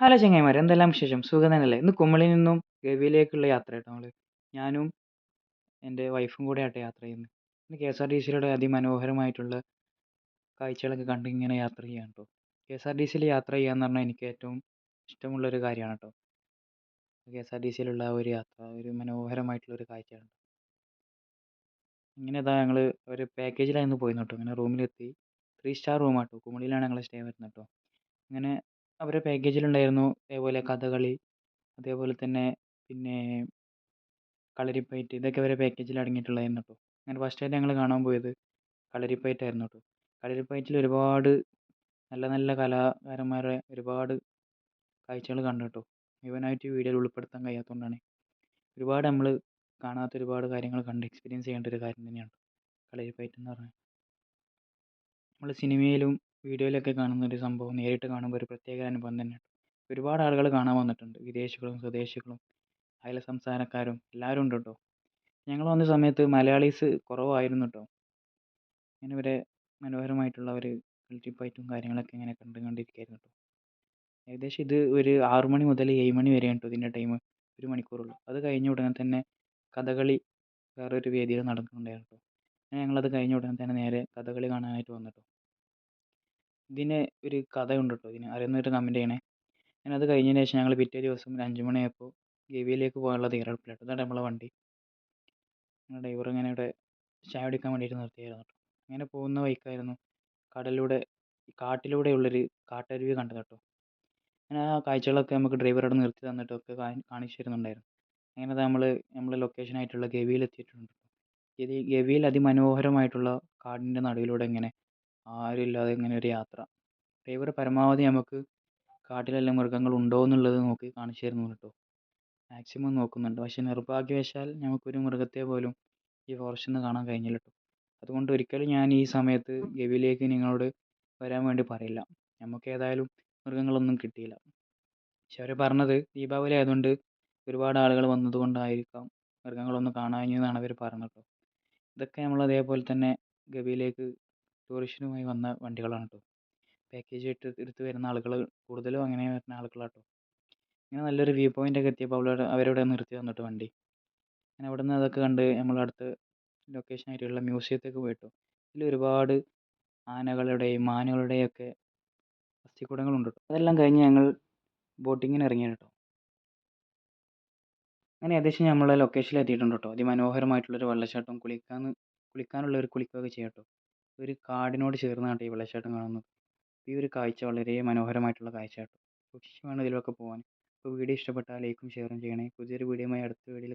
Hello ചങ്ങായിമാരെ എന്തെല്ലാം വിശേഷം? സുഖം തന്നെയല്ലേ ഇന്ന് കുമളിയിൽ നിന്നും ഗവിയിലേക്കുള്ള യാത്ര കേട്ടോ നമ്മൾ ഞാനും എന്റെ വൈഫും കൂടെ ആട്ടെ യാത്ര ചെയ്യുന്നത് ഇന്ന് കെ എസ് ആർ ടി സിയിലൂടെ അതിമനോഹരമായിട്ടുള്ള കാഴ്ചകളൊക്കെ കണ്ട് ഇങ്ങനെ യാത്ര ചെയ്യാൻ കേട്ടോ കെ എസ് ആർ ടി സിയിൽ യാത്ര ചെയ്യാന്ന് പറഞ്ഞാൽ എനിക്ക് ഏറ്റവും ഇഷ്ടമുള്ളൊരു കാര്യമാണ് കേട്ടോ കെ എസ് ആർ ടി സിയിലുള്ള ഒരു യാത്ര ഒരു മനോഹരമായിട്ടുള്ളൊരു കാഴ്ചയാണ്. ഇങ്ങനെ ഇതാ ഞങ്ങൾ ഒരു പാക്കേജിലായിരുന്നു പോയിരുന്നു കേട്ടോ ഇങ്ങനെ റൂമിലെത്തി. ത്രീ സ്റ്റാർ റൂമാട്ടോ കുമളിയിലാണ് ഞങ്ങൾ സ്റ്റേ വരുന്നത് കേട്ടോ അങ്ങനെ അവരുടെ പാക്കേജിലുണ്ടായിരുന്നു അതേപോലെ കഥകളി അതേപോലെ തന്നെ പിന്നെ കളരിപ്പയറ്റ് ഇതൊക്കെ അവരുടെ പാക്കേജിൽ അടങ്ങിയിട്ടുള്ളതായിരുന്നു കേട്ടോ അങ്ങനെ ഫസ്റ്റായിട്ട് ഞങ്ങൾ കാണാൻ പോയത് കളരിപ്പയറ്റായിരുന്നു കേട്ടോ കളരിപ്പയറ്റിൽ ഒരുപാട് നല്ല നല്ല കലാകാരന്മാരെ ഒരുപാട് കാഴ്ചകൾ കണ്ടു കേട്ടോ മുഴുവനായിട്ട് വീഡിയോയിൽ ഉൾപ്പെടുത്താൻ കഴിയാത്തതുകൊണ്ടാണ് ഒരുപാട് നമ്മൾ കാണാത്ത ഒരുപാട് കാര്യങ്ങൾ കണ്ട് എക്സ്പീരിയൻസ് ചെയ്യേണ്ട ഒരു കാര്യം തന്നെയാണ് കളരിപ്പയറ്റ് എന്ന് പറഞ്ഞാൽ. നമ്മൾ സിനിമയിലും വീഡിയോയിലൊക്കെ കാണുന്ന ഒരു സംഭവം നേരിട്ട് കാണുമ്പോൾ ഒരു പ്രത്യേക അനുഭവം തന്നെയാണ് ഒരുപാട് ആളുകൾ കാണാൻ വന്നിട്ടുണ്ട്. വിദേശികളും സ്വദേശികളും അയൽ സംസ്ഥാനക്കാരും എല്ലാവരും ഉണ്ട് കേട്ടോ ഞങ്ങൾ വന്ന സമയത്ത് മലയാളീസ് കുറവായിരുന്നു കേട്ടോ ഇങ്ങനെ ഇവരെ മനോഹരമായിട്ടുള്ള ഒരു കളരിപ്പയറ്റും കാര്യങ്ങളൊക്കെ ഇങ്ങനെ കണ്ട് കണ്ടിരിക്കുകയായിരുന്നു കേട്ടോ ഏകദേശം ഇത് ഒരു ആറു മണി മുതൽ ഏഴ് മണി വരെയാണ് കേട്ടോ ഇതിന്റെ ടൈം ഒരു മണിക്കൂറുള്ളൂ. അത് കഴിഞ്ഞ ഉടനെ തന്നെ കഥകളി വേറൊരു വേദിയിൽ നടക്കുന്നുണ്ടായിരുന്നു കേട്ടോ അങ്ങനെ ഞങ്ങളത് കഴിഞ്ഞ ഉടനെ തന്നെ നേരെ കഥകളി കാണാനായിട്ട് വന്നു കേട്ടോ ഇതിന് ഒരു കഥയുണ്ട് കേട്ടോ ഇതിന് അറിയുന്നവർ കമന്റ് ചെയ്യണേ. ഞാൻ അത് കഴിഞ്ഞതിന് ശേഷം ഞങ്ങൾ പിറ്റേ ദിവസം ഒരു അഞ്ച് മണിയായപ്പോൾ ഗവിയിലേക്ക് പോകാനുള്ള തയ്യാറെടുപ്പിലാണ് ഇതാണ് നമ്മളെ വണ്ടി. ഞങ്ങളുടെ ഡ്രൈവർ ഇങ്ങനെ ഇവിടെ ചായ കുടിക്കാൻ വേണ്ടിയിട്ട് നിർത്തിയായിരുന്നു കേട്ടോ അങ്ങനെ പോകുന്ന വഴിക്കായിരുന്നു കടലിലൂടെ കാട്ടിലൂടെയുള്ളൊരു കാട്ടരുവി കണ്ടത് കേട്ടോ അങ്ങനെ ആ കാഴ്ചകളൊക്കെ നമുക്ക് ഡ്രൈവർ അവിടെ നിർത്തി തന്നിട്ടൊക്കെ കാണിച്ചു തരുന്നുണ്ടായിരുന്നു. അങ്ങനെ നമ്മൾ നമ്മൾ ലൊക്കേഷനായിട്ടുള്ള ഗവിയിൽ എത്തിയിട്ടുണ്ട് ഗവിയിൽ അതിമനോഹരമായിട്ടുള്ള കാടിന്റെ നടുവിലൂടെ ഇങ്ങനെ ആരും ഇല്ലാതെ ഇങ്ങനെ ഒരു യാത്ര. ഡ്രൈവർ പരമാവധി നമുക്ക് കാട്ടിലെല്ലാം മൃഗങ്ങൾ ഉണ്ടോ എന്നുള്ളത് നോക്കി കാണിച്ചു തരുന്നു കേട്ടോ. മാക്സിമം നോക്കുന്നുണ്ട്. പക്ഷേ നിർഭാഗ്യവശാൽ നമുക്കൊരു മൃഗത്തെ പോലും ഈ ഫോറസ്റ്റിൽ നിന്ന് കാണാൻ കഴിഞ്ഞില്ല കേട്ടോ. അതുകൊണ്ട് ഒരിക്കലും ഞാൻ ഈ സമയത്ത് ഗവിയിലേക്ക് നിങ്ങളോട് വരാൻ വേണ്ടി പറയില്ല. നമുക്ക് ഏതായാലും മൃഗങ്ങളൊന്നും കിട്ടിയില്ല. പക്ഷെ അവർ പറഞ്ഞത് ദീപാവലി ആയതുകൊണ്ട് ഒരുപാട് ആളുകൾ വന്നതുകൊണ്ടായിരിക്കാം മൃഗങ്ങളൊന്നും കാണാഞ്ഞെന്നാണ് അവർ പറഞ്ഞത് ഇതൊക്കെ നമ്മൾ അതേപോലെ തന്നെ ഗവിയിലേക്ക് ടൂറിസ്റ്റിനുമായി വന്ന വണ്ടികളാണ് കേട്ടോ പാക്കേജ് ആയിട്ട് എടുത്ത് വരുന്ന ആളുകൾ കൂടുതലും അങ്ങനെ വരുന്ന ആളുകളാണ് കേട്ടോ ഇങ്ങനെ നല്ലൊരു വ്യൂ പോയിന്റ് ഒക്കെ എത്തിയപ്പോൾ അവിടെ അവരവിടെ നിർത്തി തന്നിട്ട് വണ്ടി. അങ്ങനെ അവിടെ നിന്ന് അതൊക്കെ കണ്ട് നമ്മൾ അടുത്ത ലൊക്കേഷൻ ആയിട്ടുള്ള മ്യൂസിയത്തേക്ക് പോയി ഇതിൽ ഒരുപാട് ആനകളുടെയും മാനുകളുടെയും ഒക്കെ അസ്ഥികൂടങ്ങളുണ്ട് അതെല്ലാം കഴിഞ്ഞ് ഞങ്ങൾ ബോട്ടിങ്ങിന് ഇറങ്ങിയാണ് കേട്ടോ അങ്ങനെ ഏകദേശം നമ്മളെ ലൊക്കേഷനിൽ എത്തിയിട്ടുണ്ട് കേട്ടോ അതിമനോഹരമായിട്ടുള്ളൊരു വെള്ളച്ചാട്ടം കുളിക്കാൻ കുളിക്കാനുള്ള ഒരു കുളിക്കുകയൊക്കെ ചെയ്യാം കേട്ടോ ഒരു കാടിനോട് ചേർന്നാണ് ഈ വെള്ളച്ചാട്ടം കാണുന്നത്. ഈ ഒരു കാഴ്ച വളരെ മനോഹരമായിട്ടുള്ള കാഴ്ചയാണ് സൂക്ഷിച്ച് വേണം ഇതിലൊക്കെ പോകാൻ അപ്പോൾ വീഡിയോ ഇഷ്ടപ്പെട്ടാൽ ലൈക്കും ഷെയറും ചെയ്യണേ. പുതിയൊരു വീഡിയോയുമായി അടുത്ത വീഡിയോയിൽ